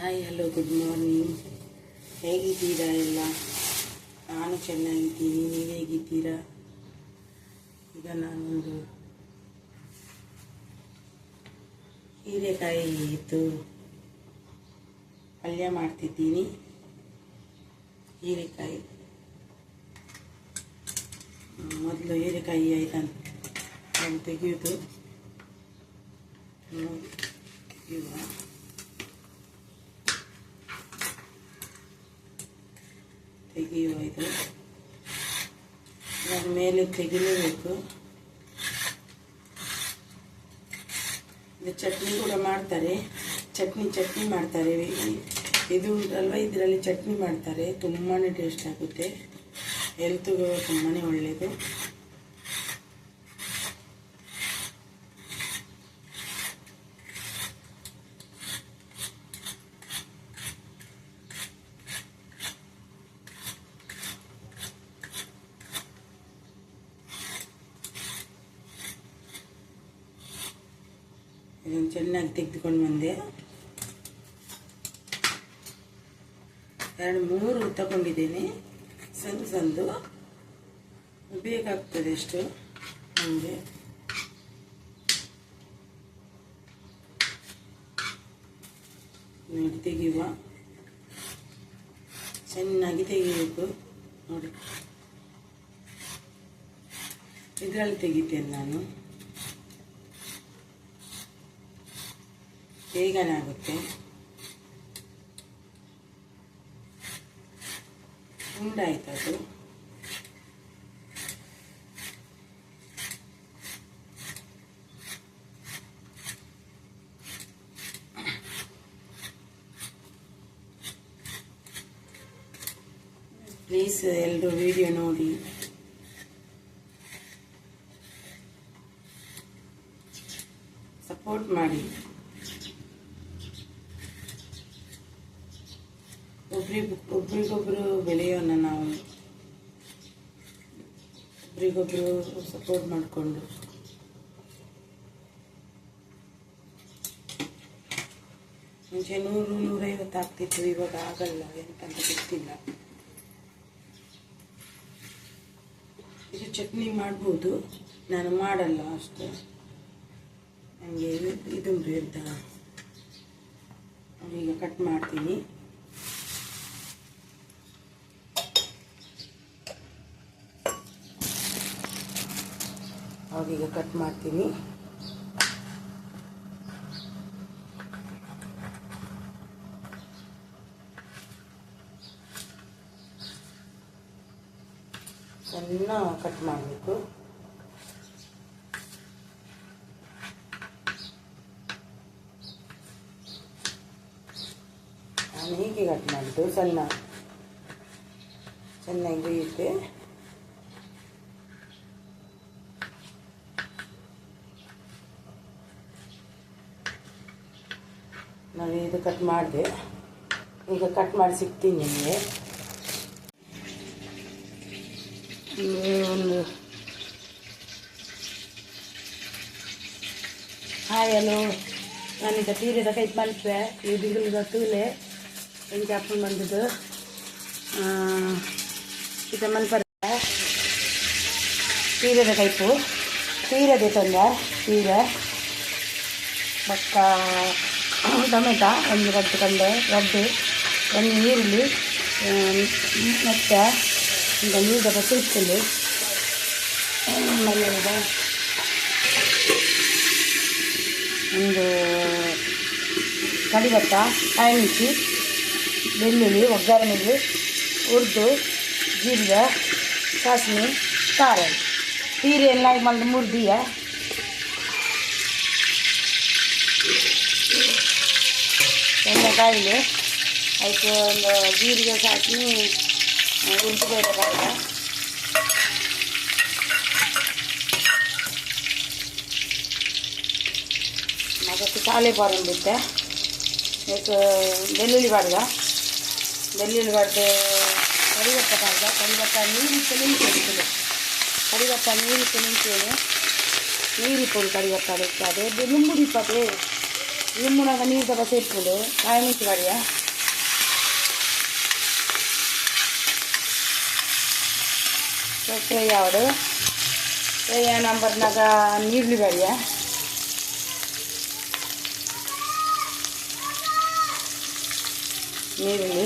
Hi hello good morning ಹೇಗಿದ್ದೀರಾ ಎಲ್ಲ? ನಾನು ಚೆನ್ನಾಗಿದ್ದೀನಿ. ನೀವು ಹೇಗಿದ್ದೀರಾ? ಈಗ ನಾನೊಂದು ಹೀರೆಕಾಯಿ ಇದ್ದು ಪಲ್ಯ ಮಾಡ್ತಿದ್ದೀನಿ. ಹೀರೆಕಾಯಿ. ಮೊದಲು ಹೀರೆಕಾಯಿ ಆಯ್ತು ಅದನ್ನು ತೆಗೆಯೋದು. ತೆಗೆಯುವ. ತೆಗೆಯುವ ಇದು ಅದರ ಮೇಲೆ ತೆಗಿಲೇಬೇಕು. ಇದು ಚಟ್ನಿ ಕೂಡ ಮಾಡ್ತಾರೆ. ಚಟ್ನಿ ಚಟ್ನಿ ಮಾಡ್ತಾರೆ. ಇದು ಉಂಟಲ್ವ ಇದರಲ್ಲಿ ಚಟ್ನಿ ಮಾಡ್ತಾರೆ. ತುಂಬಾ ಟೇಸ್ಟ್ ಆಗುತ್ತೆ. ಹೆಲ್ತ್ಗೂ ತುಂಬಾ ಒಳ್ಳೆಯದು ಇದನ್ನು ಚೆನ್ನಾಗಿ ತೆಗೆದುಕೊಂಡು ಬಂದೆ. ಎರಡು, ಮೂರು ತಗೊಂಡಿದ್ದೀನಿ. ಸಣ್ಣ ಸಂದು ಬೇಕಾಗ್ತದೆ ಅಷ್ಟು ನಮಗೆ. ನೋಡಿ, ತೆಗೆಯುವ. ಚೆನ್ನಾಗಿ ತೆಗಿಬೇಕು ನೋಡಿ. ಇದರಲ್ಲಿ ತೆಗಿತೇನೆ ನಾನು. ಬೇಗನೆ ಆಗುತ್ತೆ ಉಂಡಾಯ್ತು ಪ್ಲೀಸ್ ಎಲ್ಲರೂ ವಿಡಿಯೋ ನೋಡಿ. ಸಪೋರ್ಟ್ ಮಾಡಿ. ಒಬ್ರಿಗ್ ಒಬ್ರಿಗೊಬ್ರು ಬೆಳೆಯೋಣ ನಾವು ಒಬ್ರಿಗೊಬ್ರು ಸಪೋರ್ಟ್ ಮಾಡಿಕೊಂಡು. ಮುಂಚೆ ನೂರು, ನೂರೈವತ್ತು ಆಗ್ತಿತ್ತು, ಇವಾಗ ಆಗಲ್ಲ, ಎಂತಂತ ಗೊತ್ತಿಲ್ಲ. ಇದು ಚಟ್ನಿ ಮಾಡ್ಬೋದು, ನಾನು ಮಾಡಲ್ಲ ಅಷ್ಟು. ನನಗೆ ಇದು ಇದು ಅಂತ ಈಗ ಕಟ್ ಮಾಡ್ತೀನಿ. ಅವಾಗೀಗ ಕಟ್ ಮಾಡ್ತೀನಿ. ಸಣ್ಣ ಕಟ್ ಮಾಡಬೇಕು. ನಾನು ಹೀಗೆ ಕಟ್ ಮಾಡಿದ್ದು ಸಣ್ಣ. ಚೆನ್ನಾಗಿ ಬೇಯುತ್ತೆ ನಾನು ಇದು ಕಟ್ ಮಾಡಿದೆ. ಈಗ ಕಟ್ ಮಾಡಿ ಸಿಗ್ತೀನಿ ನಿಮಗೆ. ಒಂದು ಹಾಯ್, ಹಲೋ. ನಾನೀಗ ಸೀರೆ ಕೈ ಮಲ್ಪೆ ಈ ಬಿಗುಲದ ತೂಲೆ ಹೆಂಗೆ ಹಾಕೊಂಡು ಬಂದಿದ್ದು. ಈಗ ಮಲ್ಪರ ತೀರದ ಕೈಪು ತೀರದೆ ತಂದ ತೀರ ಬಕ್ಕ ಟೊಮೆಟ ಒಂದು ಗಡ್ಡೆ ಕಂಡೆ ಗಡ್ಡೆ ಒಂದು ಈರುಳ್ಳಿ ಮತ್ತು ಈಗ ನೀರು ದಪ್ಪ ಸುತ್ತಲು ಆಮೇಲೆ ಇದು ಒಂದು ಕಡಿಭತ್ತ ಕಾಯಿಮಿರ್ಚಿ ಬೆಳ್ಳುಳ್ಳಿ ಒಗ್ಗರಣೆಗೆ ಹುರಿದು ಜೀರಿಗೆ ಸಾಸಿವೆ ಖಾರ ತೀರೆ ಎಲ್ಲ ಮಲ್ದು ಮುರಿದಿಯ ಎಣ್ಣೆಕಾಯಿಲೆ ಅದಕ್ಕೆ ಒಂದು ಜೀರಿಗೆ ಸಾಸಿವೆ ಉಂಟುಬೇಡಕಾಯಿಲೆ ಅದಕ್ಕೆ ಸಾಲೆ ಪಾರನ್ ಬಿಟ್ಟೆ ಅದಕ್ಕೆ ಬೆಳ್ಳುಳ್ಳಿ ಬಾಡ್ಗ ಬೆಳ್ಳುಳ್ಳಿ ಬಾಡ್ದೆ ಕರಿವತ್ತ ಬಾಡ್ಗ ಕರಿವತ್ತ ನೀರಿಟ್ಟು ನಿಂತೇನೆ ಕರಿವತ್ತ ನೀರಿಟ್ಟು ನಿಂತೇನೆ ನೀರಿಪ್ಪು ಕರಿವತ್ತ ಅದಕ್ಕೆ ಅದೇ ನುಂಬುಡಿ ಪದೇ ಇಮ್ಮುನಾಗ ನೀರು ದಬ್ಬ ಸೇರ್ಕೊಂಡು ಕಾಯಿ ಮುಂಚೆ ಬಾಡಿಯ ಫ್ರೈ ಆವಡು ಫ್ರೈ ನಂಬರ್ನಾಗ ನೀರ್ಲಿ ಬಾಡಿಯ ನೀರುಳ್ಳಿ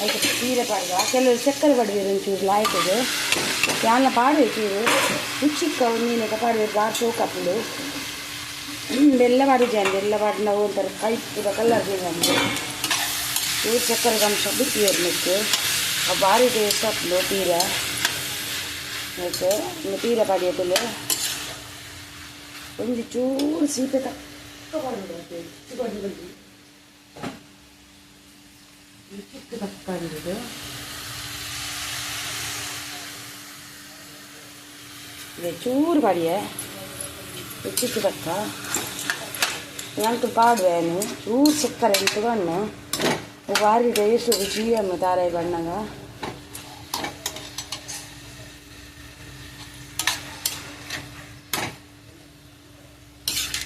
ಅದಕ್ಕೆ ಸೀರೆ ಪಾಡ್ದು ಕೆಲವರು ಚಕ್ಕಲು ಪಡ್ಬೇಕು ಒಂಚೂರು ಲಾಯ್ತದೆ ಯಾನ ಪಾಡಬೇಕು ಇವು ಹುಚ್ಚಿಕ್ಕ ಮೀನಕ್ಕೆ ಪಾಡಬೇಕು ಬಾರ್ ಸೋಕಪ್ಪಳು ಬೆಲ್ಲ ಮಾಡಿದ್ದೆ ಬೆಲ್ಲ ಮಾಡಿ ನಾವು ಒಂಥರ ಕೈಪುದ ಕಲರ್ ಬೀರಂದು ಇವ್ರು ಚಕ್ಕರ ಅಂಶ ಬಿಟ್ಟು ಇರ್ಲಿಕ್ಕೆ ಆ ಭಾರಿ ಟೇಸ್ಟ್ ಹಾಕ್ಲು ತೀರ ಆಯಿತು ತೀರ ಪಾಡಿಯದಲ್ಲ ಒಂದು ಚೂರು ಸೀತೆ ತಕ್ಕ 립스틱 색깔이거든. 이제 சூடு கறியை வச்சுட்டு தக்கா எனக்கு பாடு வேணும் ஊர் சக்கரை இட்டு பண்ணும் வாரி டேஸ்ட் ருச்சியாக தாரை பண்ணங்க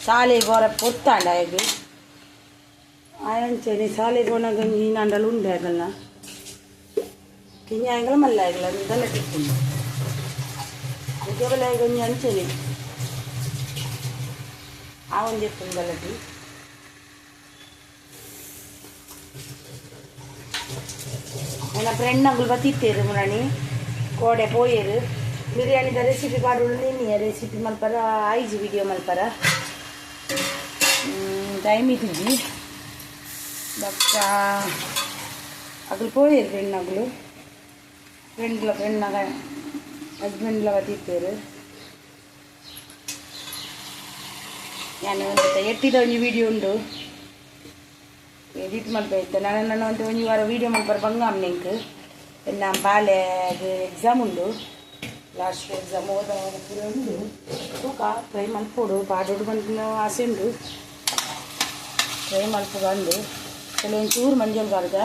சாலை போகிற பொத்தாண்டா இது ಆಯಂಚೇನಿ ಶಾಲೆಗೆ ಹೋದಾಗ ನೀನಾಂಡಲು ಉಂಡೆ ಆಗಲ್ಲ ಕಿಂಜಾಯಂಗಳ ಮಲ್ಲ ಆಗಲ್ಲ ಅದನ್ನೆಲ್ಲ ತಿಕ್ಕೊಂಡು ಉದ್ಯೋಗಲ ಗೊಂಜಿ ಅಂಚೇನಿ ಆ ಒಂದೇ ತುಂಗಲಟಿ ನನ್ನ ಫ್ರೆಂಡ್ ನಂಗೆ ಬತ್ತಿತ್ತೇರು ಮುರಾಣಿ ಕೋಡೆ ಪೋಯೇರು ಬಿರಿಯಾನಿದ ರೆಸಿಪಿ ಪಾಡುಳು ನೀನಿಯ ರೆಸಿಪಿ ಮಲ್ಪರ ಐಜಿ ವಿಡಿಯೋ ಮಲ್ಪರ ಟೈಮ್ ಇದ್ದೀವಿ ಬಕ್ಕ ಅಗಲು ಪೋಯೇರು ಫ್ರೆಂಡ್ ನಗಳು ಫ್ರೆಂಡ್ಲ ಫ್ರೆಂಡ್ನಾಗ ಹಸ್ಬೆಂಡ್ಲ ಬತ್ತಿತ್ತೇರು ഞാൻ ಎಟ್ಟಿದ ಒಂಜಿ ವಿಡಿಯೋ ಉಂಡು. ಎಡಿಟ್ ಮಾಡ್ಬೇಕು ನಾನು ನನ್ನ ಒಂದು ಒಂಜಿ ವಾರ ವಿಡಿಯೋ ಮಲ್ಪರ ಬಂಗಾಮ್ ಎನ್ನ ಬಾಲೆ ಎಕ್ಸಾಮ್ ಉಂಡು. ಲಾಸ್ಟ್ ಎಕ್ಸಾಮ್ ಓದ ಪೂರ ಉಂಡು. ತೂಕ ಟ್ರೈ ಮಲ್ಪೋಡು ಪಾಡೋಡು ಬಂದು ಆಸೆ ಉಂಡು. ಟ್ರೈ ಮಲ್ಪ ಬಂದು ಕೆಲವೊಂದು ಚೂರು ಮಂಜಲ್ ಬಾರ್ದ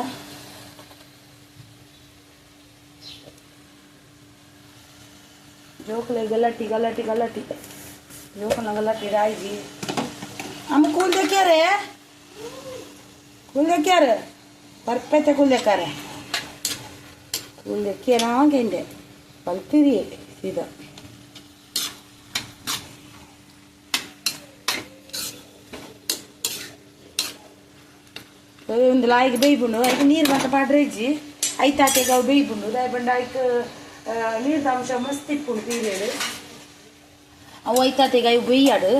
ಜೋಕುಲೆ ಗಲಾಟಿ ಗಲಾಟಿ ಗಲಾಟಿ ಜೋಕುಲ ಗಲಾಟಿ ರಾಯ್ಜಿ ಅಮ್ಮ ಕೂಲ್ ದೇಕ್ಯಾರೆ ಕೂಲ್ ದೇಕ್ಯಾರೆ ಪರ್ಪೆತೆ ಕೂಲ್ ದೇಕ್ಕಾರೆ ಕೂಲ್ ದೇಕ್ಯಾನಾಗೆಂಡೆ ಪಲ್ತಿರಿ ಇದು ಒಂದು ಲಾಯಿಗೆ ಬೇಯ್ಬುಂಡು, ಅದಕ್ಕೆ ನೀರು ಬಂತ ಪಾಡ್ರೆಜ್ಜಿ ಐತಾತೆಗೆ ಅವು ಬೇಯ್ಬುಂಡು ದಾಯ್ ಬಂಡ ಅದಕ್ಕೆ ನೀರ್ದ ಅಂಶ ಮಸ್ತ್ ಇಪ್ಪುಂಡು ಪೀರಿಯಡ್. ಅವು ಐತಾತೆಗೆ ಅವು ಬೇಯ್ಯಾಡು.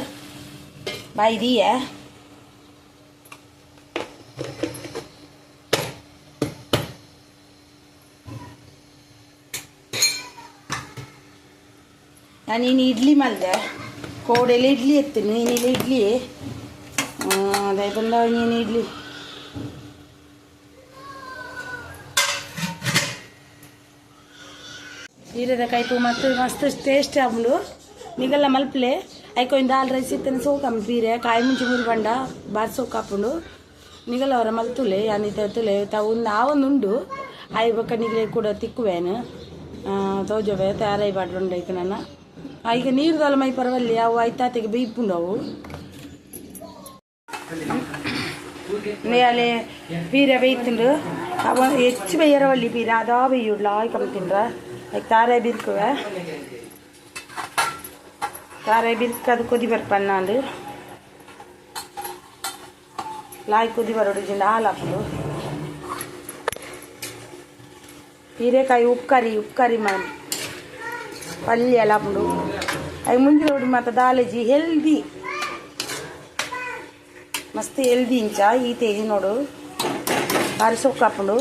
ಬಾಯ್ದಿಯ ನಾನಿನ್ನು ಇಡ್ಲಿ ಮಲ್ದೆ. ಕೋಡೆಲ್ಲ ಇಡ್ಲಿ ಎತ್ತೀನಿ ನೀನಿಲ್ಲ ಇಡ್ಲಿ ಅದೇ ಬಂದ ನೀನು ಇಡ್ಲಿ. ಜೀರೆಕಾಯಿ ಟು ಮತ್ತು ಮಸ್ತ್ ಟೇಸ್ಟ್ ಆಮ್ಲು ನಿಗಲ್ಲ ಮಲ್ಪಲೆ. ಐಕೊಂದು ದಾಲ್ ರೈಸ್ ಇತ್ತನೆ ಸೋಕಮ್ಮ ಬೀರೆ. ಕಾಯಿ ಮುಂಚೆ ಮೂರು ಬಂಡ, ಬಾರಿ ಸೋಕಾಪುಂಡು ನಿಗಲ್ಲ ಅವರ ಮಲ್ತುಲೆ ಯಾನಿತ ತುಲೆ, ತಾವು ಆವೊಂದುಂಡು ಆಯ್ ಬೊಕ್ಕ ನಿಗಲೆ ಕೂಡ ತಿಕ್ಕುವೇನು. ತೋಜವೆ, ತಯಾರಾಯಿ ಬಾಡ್ಲುಂಡು ಐಕ ನನ್ನ. ಈಗ ನೀರು ದಾಲ ಮೈ ಪರವಲ್ಲಿ, ಅವು ಐತಾತೆಗೆ ಬೀಪುಂಡು ಅವು. ಮೇಲೆ ಬೀರೆ ಬೇಯ್ತುಂಡು ಅವ ಹೆಚ್ಚು ಬೇಯ್ಯರವಲ್ಲಿ ಬೀರೆ, ಅದಾ ಬೇಯುಡ್ಲ ಆಯ್ಕೊಂಬ ತಿಂದ್ರ. ಖಾರ ಬಿರ್ಕುವ ಖಾರ ಬಿರ್ಕ ಅದು ಕುದಿ ಬರ್ಪಣ್ಣ ಅಂದು. ಲಾಯ್ ಕುದಿ ಬರೋಡು ಜಿಂದ ಹಾಲು ಹೀರೆಕಾಯಿ ಉಪ್ಕರಿ ಉಪ್ಕರಿ ಮಾಡಿ ಪಲ್ಯ ಎಲ್ಲ ಹಾಕೊಂಡು ಅವು ಮುಂದಿನ ಹುಡುಗಿ ಮತ್ತೆ ದಾಲೇಜಿ, ಹೆಲ್ದಿ. ಮಸ್ತ್ ಹೆಲ್ದಿ ಇಂಚ ಈ ತೇಜಿ ನೋಡು. ಬಾರಿ ಸೊಕ್ಕು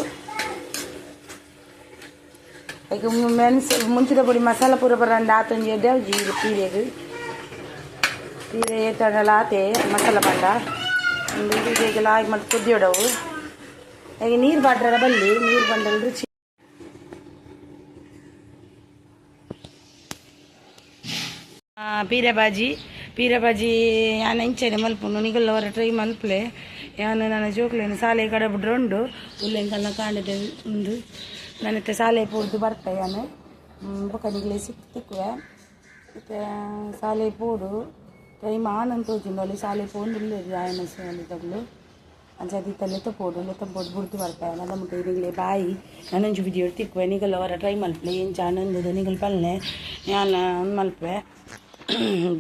ಈಗ ಮೆಣಸು ಮುಂಚಿದ ಪುಡಿ ಮಸಾಲ ಪೂರ ಬರಂಡ ಆತೊಂಜಿ ಎಡ್ಡವ್ಜಿ ಇದು ಪೀರೆಗ್ ಪೀರೆ ಏತಡಲ ಆತೆ ಮಸಾಲ ಪಂಡ ಒಂದು ಹೀಗೆಲ್ಲ ಆಗಿ ಮತ್ತೆ ಕುದ್ದಿ ಹೊಡವು ಈಗ ನೀರು ಬಾಡ್ರ ಬಲ್ಲಿ ನೀರು ಬಂದಲ್ಲಿ ರುಚಿ ಆ, ಪೀರೆ ಬಾಜಿ ಪೀರೆ ಬಾಜಿ ಯಾನ ಇಂಚನೆ ಮಲ್ಪುನು ನಿಗಲ್ಲ ಹೊರ ಟ್ರೈ ಮಲ್ಪಲೆ ಯಾನು ನನ್ನ ಜೋಕ್ಲೇನು ಸಾಲೆ ಕಡೆ ಬಿಡ್ರೆ ಉಂಡು ಉಲ್ಲೆಂಕಲ್ಲ ಕಾಂಡಿದೆ ಉಂಡು ನನ್ನತ್ತೆ ಶಾಲೆ ಪೂಡ್ದು ಬರ್ತಾ ಯಾನು ಬೊಕ್ಕ ನಿಗಲೆ ಸಿಕ್ ತಿಕ್ಕುವೆ ಮತ್ತೆ ಶಾಲೆ ಪೋಡು ಟ್ರೈ ಮಾನಂತ ಸಾಲೆ ಶಾಲೆ ಇಲ್ಲದು ಆಯನ ಸಾಲೆ ತಗಲು ಅಂಚದಿ ಲೆತ್ತ ತಪ್ಪೋಡು ಲೆತ್ತ ಪೋಡು ಬುಡ್ದು ಬರ್ತಾಯ ನದ ಮುಟ್ಟ ನಿಗಲೆ ಬಾಯಿ ನಾನೊಂಜು ವಿಡಿಯೋ ತಿಕ್ಕುವೆ. ನಿಗಲ್ಲ ಅವರ ಟ್ರೈ ಮಲ್ಪಲೆ ಎಂಚ ಆನಂದದ ನಿಗಲ್ ಪಲ್ಲೆ? ನಾನು ಮಲ್ಪೆ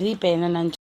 ದೀಪೆ ನನ್ನ